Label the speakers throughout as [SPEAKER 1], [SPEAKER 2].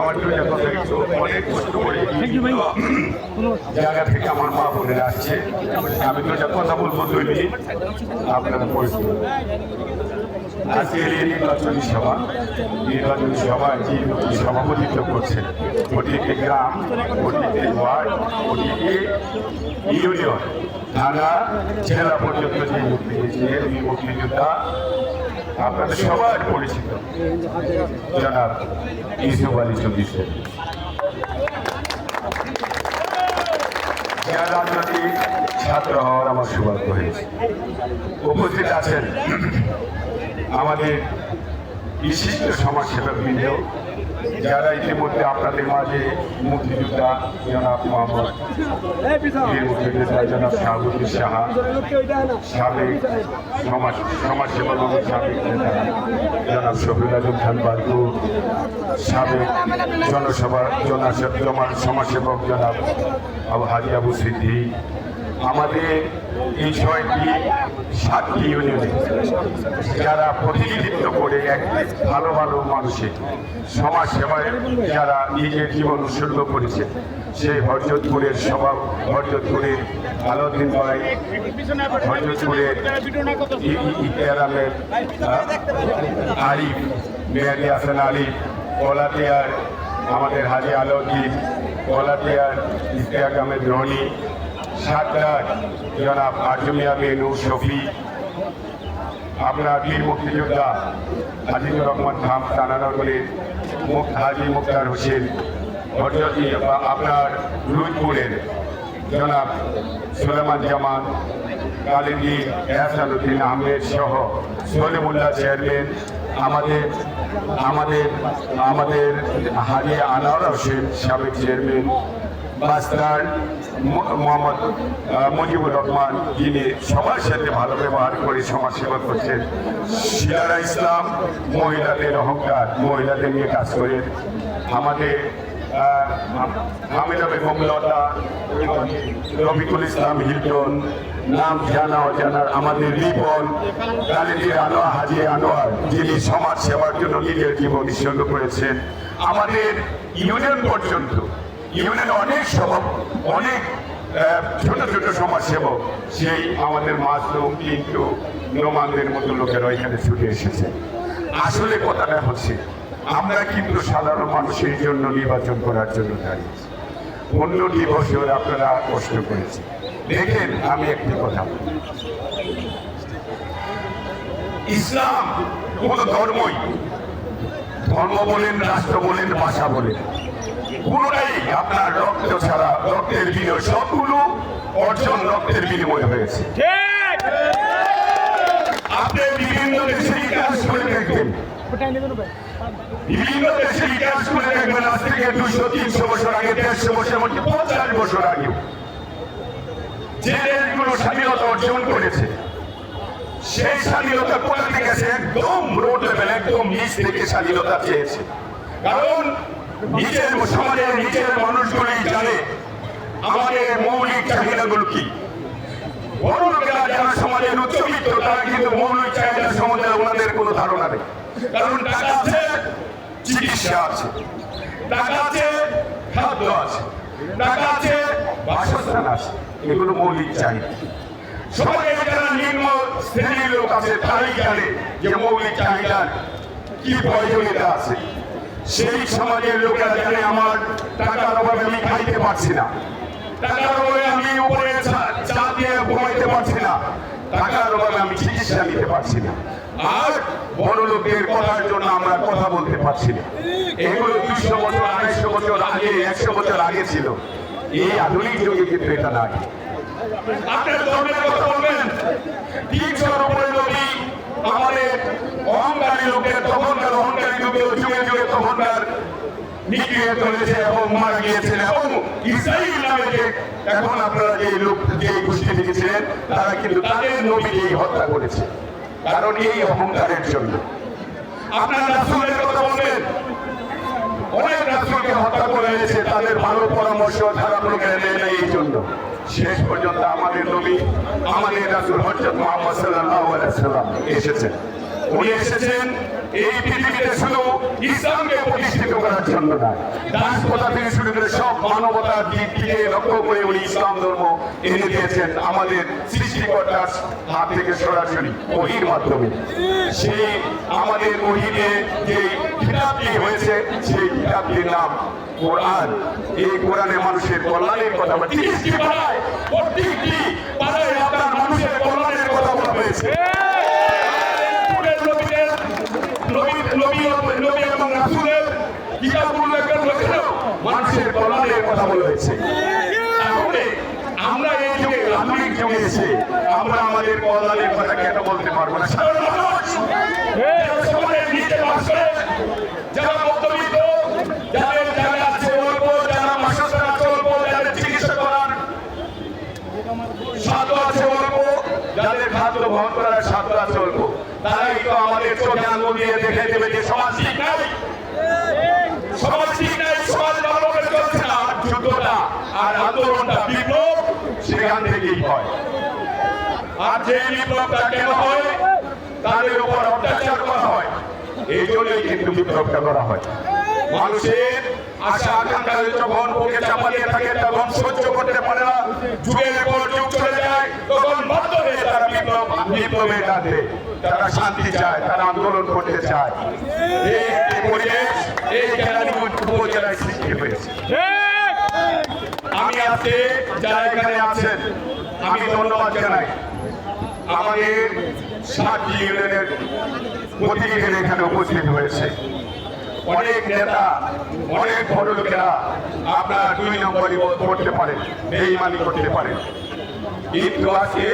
[SPEAKER 1] আমার দুইটা কথা অনেক কষ্ট করে জায়গা থেকে আমার মা বোনেরা আসছে। আমি দুইটা কথা বলব দুই মিনিট আপনারা পরিস্থিতি। আজকের এই নির্বাচনী সভা, নির্বাচনী সভায় যে লোকটি সভাপতিত্ব করছেন প্রতিটি গ্রাম প্রতিটি ওয়ার্ড প্রতিটি ইউনিয়ন থানা জেলা পর্যন্ত যে মুক্তি মুক্তিযোদ্ধা আপনাদের সবার পরিচিত। জনাব ইউসুফ আলী চব্বিশ ছাত্র হওয়ার আমার সৌভাগ্য হয়েছে। উপস্থিত আছেন আমাদের বিশিষ্ট সমাজসেবক বৃন্দ যারা ইতিমধ্যে আপনাদের মাঝে মুক্তিযোদ্ধা জনাব মোহাম্মদ জনাব শাহাবুদ্দিন সাহা, সাবেক সমাজ সমাজসেবক এবং সাবেক নেতা জনাব শফিল আজম খান বারকু, সাবেক জনসভা জনসভা সমাজসেবক জনাব আবু হাজি আবু সিদ্দিক। আমাদের এই ছয়টি সাতটি ইউনিয়নে যারা প্রতিনিধিত্ব করে এক ভালো ভালো মানুষের সমাজ সেবায় যারা নিজের জীবন উৎসর্গ করেছে, সেই হরজতপুরের স্বভাব হরজতপুরের আলাউদ্দিন ভাই, হরজতপুরের ইতিয়ারামের আরিফ, মেয়াদি হাসান আরিফ, কলাতিয়ার, আমাদের হাজি আলাউদ্দিন, কলাতিয়ার ইস্তিয়াক আহমেদ রনি সাতটার জনাব আজমিয়া বেনু শফি। আপনার বীর মুক্তিযোদ্ধা আজিজুর রহমান খাম তানানগরের মুখ হাজি মুক্তার হোসেন আপনার রুদপুরের জনাব সুলেমান জামান কালিদি এহসানুদ্দিন আহমেদ সহ সলিমুল্লাহ চেয়ারম্যান, আমাদের আমাদের আমাদের হাজি আনোয়ার হোসেন সাবেক চেয়ারম্যান মাস্টার মোহাম্মদ মুজিবুর রহমান, যিনি সবার সাথে ভালো ব্যবহার করে সমাজ সেবা করছেন। শিলারা ইসলাম, মহিলাদের অহংকার, মহিলাদের নিয়ে কাজ করেন। আমাদের হামিদা বেগম লতা, রফিকুল ইসলাম হিলটন, নাম জানা অজানার আমাদের রিপন কালিদি আনোয়ার হাজি আনোয়ার, যিনি সমাজ সেবার জন্য নিজের জীবন উৎসর্গ করেছেন। আমাদের ইউনিয়ন পর্যন্ত ইউনিয়ন অনেক সভা, অনেক ছোট ছোট সমাজসেবক, সেই আমাদের মাসলুম কিন্তু নোমানদের মতো লোকেরা এখানে ছুটে এসেছে। আসলে কথাটা হচ্ছে, আমরা কিন্তু সাধারণ মানুষের জন্য নির্বাচন করার জন্য দাঁড়িয়েছি। পনেরোটি বছর আপনারা কষ্ট করেছে দেখেন, আমি একটি কথা বলি। ইসলাম কোন ধর্মই, ধর্ম বলেন, রাষ্ট্র বলেন, ভাষা বলেন পুরোটাই আপনার রক্ত ছাড়া রক্তের বিনিময় সবগুলো অর্জন রক্তের বিনিময় হয়েছে। আপনি বিভিন্ন দেশের ইতিহাস করে দেখবেন। বিভিন্ন দেশের ইতিহাস করে দেখবেন আজ থেকে দুশো তিনশো বছর আগে দেড়শো বছর এমনকি পঞ্চাশ বছর আগে যে দেশগুলো স্বাধীনতা অর্জন করেছে সেই স্বাধীনতা কোথা থেকে একদম রোড লেভেল একদম নিচ থেকে স্বাধীনতা চেয়েছে। কারণ নিজের সমাজের নিজের মানুষগুলি জানে। আমাদের মৌলিক চাহিদাগুলো কি? বড় লোকেরা যারা সমাজের কিন্তু মৌলিক চাহিদা সম্বন্ধে ওনাদের কোনো ধারণা নেই। কারণ টাকা আছে, চিকিৎসা আছে। টাকা আছে আছে। টাকা আছে। এগুলো মৌলিক চাহিদা। সমাজে যারা নিম্ন শ্রেণির লোক আছে, তারাই জানে যে মৌলিক চাহিদার কি প্রয়োজনীয়তা আছে। সেই সমাজের লোকেরা জানে আমার টাকার অভাবে আমি খাইতে পারছি না। টাকার অভাবে আমি উপরে চা- দিয়ে ঘুমাইতে পারছি না। টাকার অভাবে আমি চিকিৎসা নিতে পারছি না। আর বড় লোকের কথার জন্য আমরা কথা বলতে পারছি না। এগুলো দুইশো বছর, আড়াইশো বছর আগে, একশো বছর আগে ছিল। এই আধুনিক যুগে কিন্তু এটা নাই। আমাদের অহংকারী লোকের তখনকার তারা তাদের কারণ এই অহংকারের জন্য। হত্যা করে এনেছে, তাদের ভালো পরামর্শ খারাপ লোকেরা নেয় না এই জন্য। শেষ পর্যন্ত আমাদের নবী, আমাদের রাসূল হযরত মুহাম্মদ সাল্লাম এসেছেন। উনি এসেছেন এই পৃথিবীতে শুধু ইসলামকে প্রতিষ্ঠিত করার জন্য থেকে শুরু করে সব মানবতার দিক লক্ষ্য করে উনি ইসলাম ধর্ম এনে দিয়েছেন আমাদের সৃষ্টিকর্তার হাত থেকে সরাসরি মাধ্যমে। সেই আমাদের ওহিরে যে কিতাবটি হয়েছে, সেই কিতাবটির নাম কোরআন। এই কোরআনে মানুষের কল্যাণের কথা বলে প্রত্যেকটি আপনার মানুষের কল্যাণের কথা বলা হয়েছে নবীদের নবী নবী নবী এবং রাসূলের কিতাবগুলোকে লেখানো মানুষের কল্যাণের কথা বলা হয়েছে আমরা এই যুগে আধুনিক যুগে এসে আমরা আমাদের কল্যাণের কথা কেন বলতে পারব না? চিকিৎসা আছে আছে তারাই তো আমাদের চোখে আঙুল দিয়ে দেখে দেবে যে সমাজ ঠিক নাই সমাজ ঠিক নাই সমাজ ভালোভাবে চলছে না আর যুদ্ধটা আন্দোলনটা বিপ্লব, সেখান থেকেই হয়। আর যে বিপ্লবটা কেন হয়? তাদের উপর অত্যাচার করা হয়। এই জন্যই কিন্তু বিপ্লবটা করা হয়। মানুষের আশা, আকাঙ্ক্ষা যখন বুকে চাপা দিয়ে থাকে, তখন সহ্য করতে পারে না। যুগের পর যুগ চলে যায়, তখন হয়ে তারা বিপ্লব, বিপ্লবের তারা শান্তি চায়, তারা আন্দোলন করতে চায়। এই পরিবেশ, এই কেরানীগঞ্জ উপজেলায় সৃষ্টি হয়েছে। যারা এখানে আছেন, আমি ধন্যবাদ জানাই। আমাদের সাতটি ইউনিয়নের প্রতিনিধিরা এখানে উপস্থিত হয়েছে। অনেক নেতা, অনেক বড় লোকেরা আপনারা দুই নম্বরই করতে পারেন, বেইমানি করতে পারেন। কিন্তু আজকে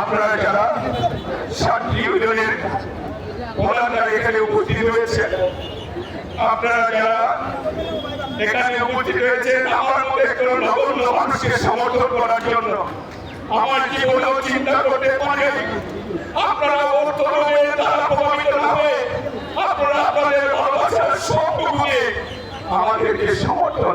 [SPEAKER 1] আপনারা যারা সাতটি ইউনিয়নের প্রধানরা এখানে উপস্থিত হয়েছে আপনারা যারা এখানে উপস্থিত হয়েছেন আমার মতো একজন নগণ্য মানুষকে সমর্থন করার জন্য। আমার জীবনেও চিন্তা করতে পারে। আপনারা হয়ে তারা প্রভাবিত না হয়ে আপনারা আপনাদের ভালোবাসার সবটুকুকে আমাদেরকে সমর্থন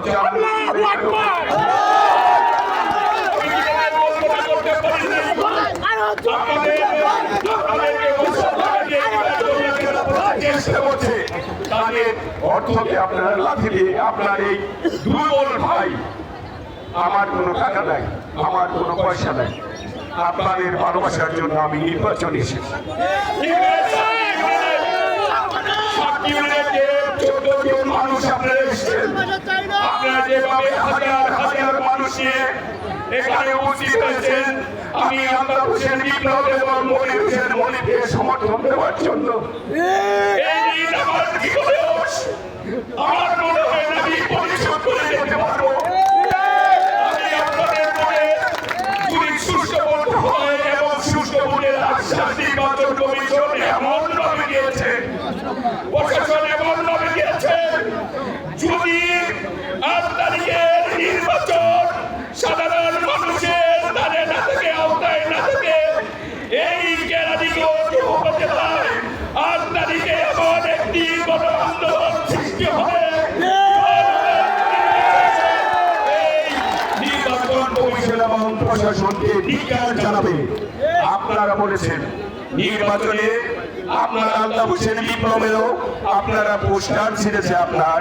[SPEAKER 1] চেষ্টা করছে তাদের অর্থকে আপনারা লাথি দিয়ে আপনার এই দুর্বল ভাই, আমার কোনো টাকা নাই, আমার কোনো পয়সা নাই। আপনাদের ভালোবাসার জন্য আমি নির্বাচন এসেছি। মানুষ আপনারা এসেছেন। আপনারা যেভাবে হাজার হাজার মানুষ এখানে উপস্থিত হয়েছেন, আমি আল্লাহ হোসেন বিপ্লব এবং মনির হোসেন মনিরকে সমর্থন দেওয়ার জন্য। আমার মনে হয় না প্রশাসনকে বিজ্ঞান জানাবে। আপনারা বলেছেন, নির্বাচনে আপনারা আল্লাহ হোসেন বিপ্লবেও আপনারা পোস্টার ছিঁড়েছে আপনার।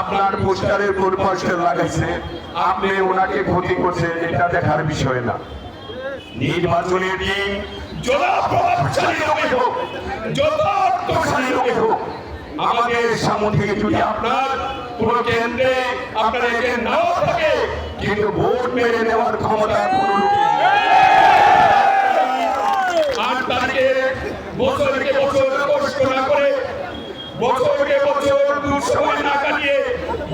[SPEAKER 1] আপনার পোস্টারের উপর পোস্টার লাগাইছে, আপনি ওনাকে ক্ষতি করছেন, এটা দেখার বিষয় না। নির্বাচনের দিন আমাদের সামনে থেকে যদি আপনার কোন কেন্দ্রে আপনার নাও থাকে কিন্তু ভোট মেরে নেওয়ার ক্ষমতা কোন আট তারিখে বছরকে বছর কষ্ট না করে বছরকে বছর দুঃসময় না কাটিয়ে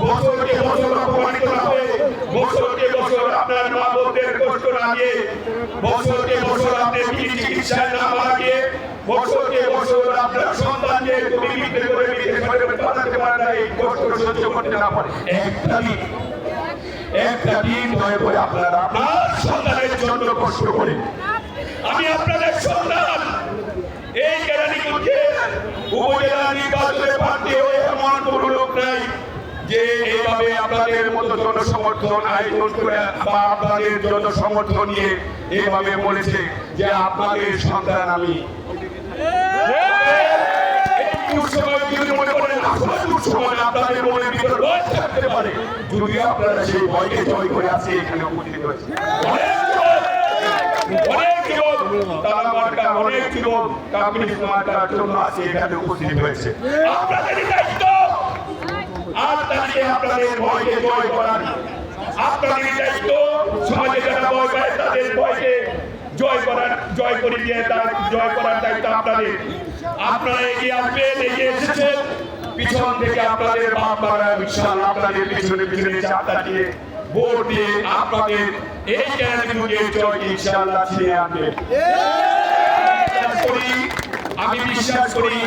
[SPEAKER 1] বছরকে বছর অপমানিত না হয়ে বছরকে বছর আপনার মা বোনদের কষ্ট না দিয়ে বছরকে বছর আপনার চিকিৎসায় না লাগিয়ে বছরকে বছর আপনার সন্তানকে তুমি বিক্রি করে বিক্রি করে বাঁচাতে না এই কষ্ট সহ্য করতে না পারে। একটা দিন একটা দিন দয়া করে আপনারা আপনার সন্তানের জন্য কষ্ট করেন আমি আপনাদের সন্তান। এই কেরানীগঞ্জে উপজেলা নির্বাচনে প্রার্থী হয়ে এমন কোনো লোক নাই যে এইভাবে আপনাদের মতো জনসমর্থন আয়োজন করে বা আপনাদের জনসমর্থন নিয়ে এইভাবে বলেছে যে আপনাদের সন্তান আমি। যদি মনে সময় আপনাদের মনের ভিতর ভয় থাকতে পারে। যদি আপনারা সেই ভয়কে জয় করে আসে এখানে উপস্থিত হয়েছে অনেক যুবক তারা মার্কা অনেক জন্য আজকে এখানে উপস্থিত হয়েছে। আপনাদেরই দায়িত্ব, আর তাকে আপনাদের ভয়কে জয় করার, আপনাদের দায়িত্ব, সমাজে তাদের ভয়কে জয় করার, জয় করে দিয়ে জয় করার দায়িত্ব আপনাদের। আপনারা এগিয়ে আসবেন, এগিয়ে এসেছেন। পিছন থেকে আপনাদের বাপ মারা বিশাল, আপনাদের পিছনে পিছনে চাপটা দিয়ে ভোট দিয়ে আপনাদের এই ক্যান্ডিডেটের জয় ইনশাআল্লাহ ছিনিয়ে আনবে। আমি বিশ্বাস করি,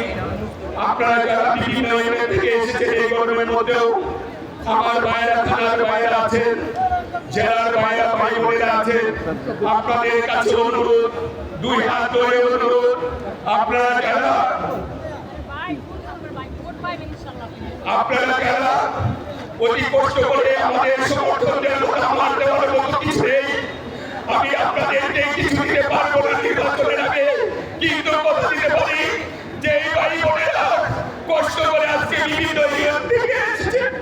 [SPEAKER 1] আপনারা যারা বিভিন্ন এলাকা থেকে এসেছেন এই গরমের মধ্যেও, আমার ভাইয়েরা, থানার ভাইয়েরা আছেন, জেলার ভাইয়েরা, ভাই বোনেরা আছেন, আপনাদের কাছে অনুরোধ, দুই হাত ধরে অনুরোধ, আপনারা যারা
[SPEAKER 2] ভাই আপনার ভাই ভোট পাইবেন ইনশাআল্লাহ
[SPEAKER 1] আপনারা যারা অতি কষ্ট করে আমাদের সমর্থন দেওয়ার আমার দেওয়ার মতো কিছু নেই আমি আপনাদেরকে কিছু দিতে পারব না নির্বাচনের আগে কিন্তু কথা দিতে পারি যে এই ভাই বোনেরা কষ্ট করে আজকে বিভিন্ন ইউনিয়ন থেকে এসেছেন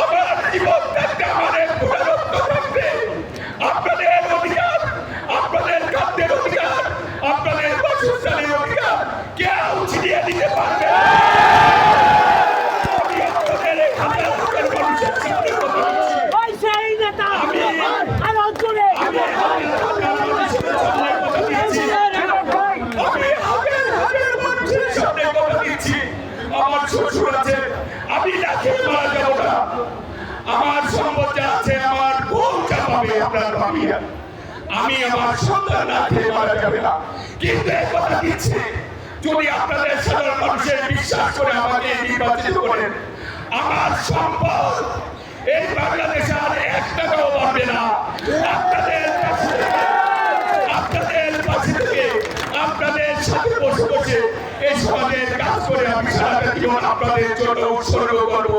[SPEAKER 1] আমার জীবন থাকতে আমাদের পুনরুত্ব থাকবে আপনাদের অধিকার আপনাদের খাদ্যের অধিকার আপনাদের বাসস্থানের অধিকার কেউ ছিনিয়ে দিতে পারবে না। আমি আপনাদের এই হাজার হাজার মানুষের সামনে কথা বলছি।
[SPEAKER 2] ওই সেই নেতা
[SPEAKER 1] আমি
[SPEAKER 2] আর অঞ্চলে
[SPEAKER 1] আমি হাজার হাজার মানুষের সামনে কথা দিচ্ছি। আমি হাজার হাজার মানুষের সামনে কথা দিচ্ছি। আমার শ্বশুর আছে আমি খেয়ে মারা যাব না আমার সম্পদ আছে, আমার বউ যা পাবে, আপনার পাবি আমি আমার সন্তান না খেয়ে মারা যাবে না। কিন্তু এক কথা যদি আপনাদের সাধারণ মানুষের বিশ্বাস করে আমাকে নির্বাচিত করেন, আমার সম্পদ এই বাংলাদেশে আর এক টাকাও পাবে না। আপনাদের কাছে আপনাদের জন্য উৎসর্গ করব।